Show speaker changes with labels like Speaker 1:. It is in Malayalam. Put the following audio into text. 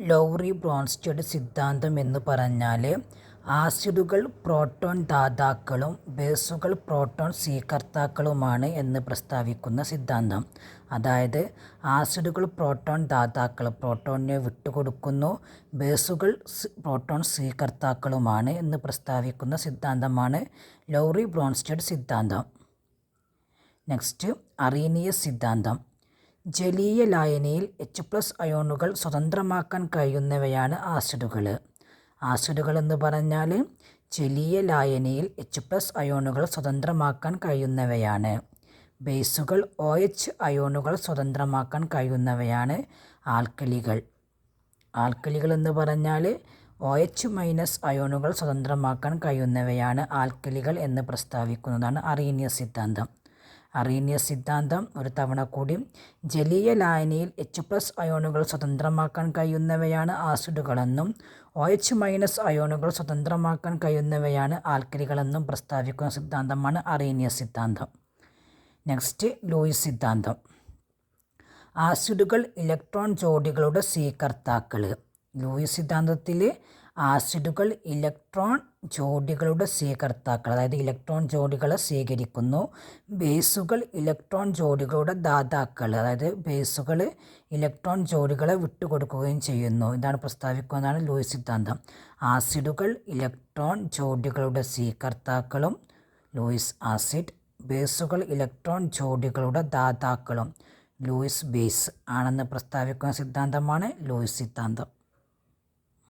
Speaker 1: ലൗറി ബ്രോൺസ്റ്റഡ് സിദ്ധാന്തം എന്ന് പറഞ്ഞാൽ ആസിഡുകൾ പ്രോട്ടോൺ ദാതാക്കളും ബേസുകൾ പ്രോട്ടോൺ സ്വീകർത്താക്കളുമാണ് എന്ന് പ്രസ്താവിക്കുന്ന സിദ്ധാന്തം. അതായത് ആസിഡുകൾ പ്രോട്ടോൺ ദാതാക്കൾ പ്രോട്ടോണിനെ വിട്ടുകൊടുക്കുന്നു ബേസുകൾ പ്രോട്ടോൺ സ്വീകർത്താക്കളുമാണ് എന്ന് പ്രസ്താവിക്കുന്ന സിദ്ധാന്തമാണ് ലൗറി ബ്രോൺസ്റ്റഡ് സിദ്ധാന്തം. നെക്സ്റ്റ് അറീനിയസ് സിദ്ധാന്തം. ജലീയ ലായനിയിൽ എച്ച് പ്ലസ് അയോണുകൾ സ്വതന്ത്രമാക്കാൻ കഴിയുന്നവയാണ് ആസിഡുകൾ ആസിഡുകൾ എന്ന് പറഞ്ഞാൽ ജലീയ ലായനിയിൽ എച്ച് പ്ലസ് അയോണുകൾ സ്വതന്ത്രമാക്കാൻ കഴിയുന്നവയാണ്. ബേസുകൾ ഒ എച്ച് അയോണുകൾ സ്വതന്ത്രമാക്കാൻ കഴിയുന്നവയാണ് ആൽക്കലികൾ. ആൽക്കലികൾ എന്ന് പറഞ്ഞാൽ ഒ എച്ച് മൈനസ് അയോണുകൾ സ്വതന്ത്രമാക്കാൻ കഴിയുന്നവയാണ് ആൽക്കലികൾ എന്ന് പ്രസ്താവിക്കുന്നതാണ് അറീനിയ സിദ്ധാന്തം. അറീനിയസ് സിദ്ധാന്തം ഒരു തവണ കൂടി ജലീയ ലായനിയിൽ എച്ച് പ്ലസ് അയോണുകൾ സ്വതന്ത്രമാക്കാൻ കഴിയുന്നവയാണ് ആസിഡുകളെന്നും ഒ എച്ച് മൈനസ് അയോണുകൾ സ്വതന്ത്രമാക്കാൻ കഴിയുന്നവയാണ് ആൽക്കലികളെന്നും പ്രസ്താവിക്കുന്ന സിദ്ധാന്തമാണ് അറീനിയ സിദ്ധാന്തം. നെക്സ്റ്റ് ലൂയിസ് സിദ്ധാന്തം. ആസിഡുകൾ ഇലക്ട്രോൺ ജോഡികളുടെ സ്വീകർത്താക്കൾ ലൂയിസ് സിദ്ധാന്തത്തിൽ ആസിഡുകൾ ഇലക്ട്രോൺ ജോഡികളുടെ സ്വീകർത്താക്കൾ അതായത് ഇലക്ട്രോൺ ജോഡികളെ സ്വീകരിക്കുന്നു. ബേസുകൾ ഇലക്ട്രോൺ ജോഡികളുടെ ദാതാക്കൾ അതായത് ബേസുകൾ ഇലക്ട്രോൺ ജോഡികളെ വിട്ടുകൊടുക്കുകയും ചെയ്യുന്നു. ഇതാണ് പ്രസ്താവിക്കുന്നതാണ് ലൂയിസ് സിദ്ധാന്തം. ആസിഡുകൾ ഇലക്ട്രോൺ ജോഡികളുടെ സ്വീകർത്താക്കളും ലൂയിസ് ആസിഡ് ബേസുകൾ ഇലക്ട്രോൺ ജോഡികളുടെ ദാതാക്കളും ലൂയിസ് ബേസ് ആണെന്ന് പ്രസ്താവിക്കുന്ന സിദ്ധാന്തമാണ് ലൂയിസ് സിദ്ധാന്തം.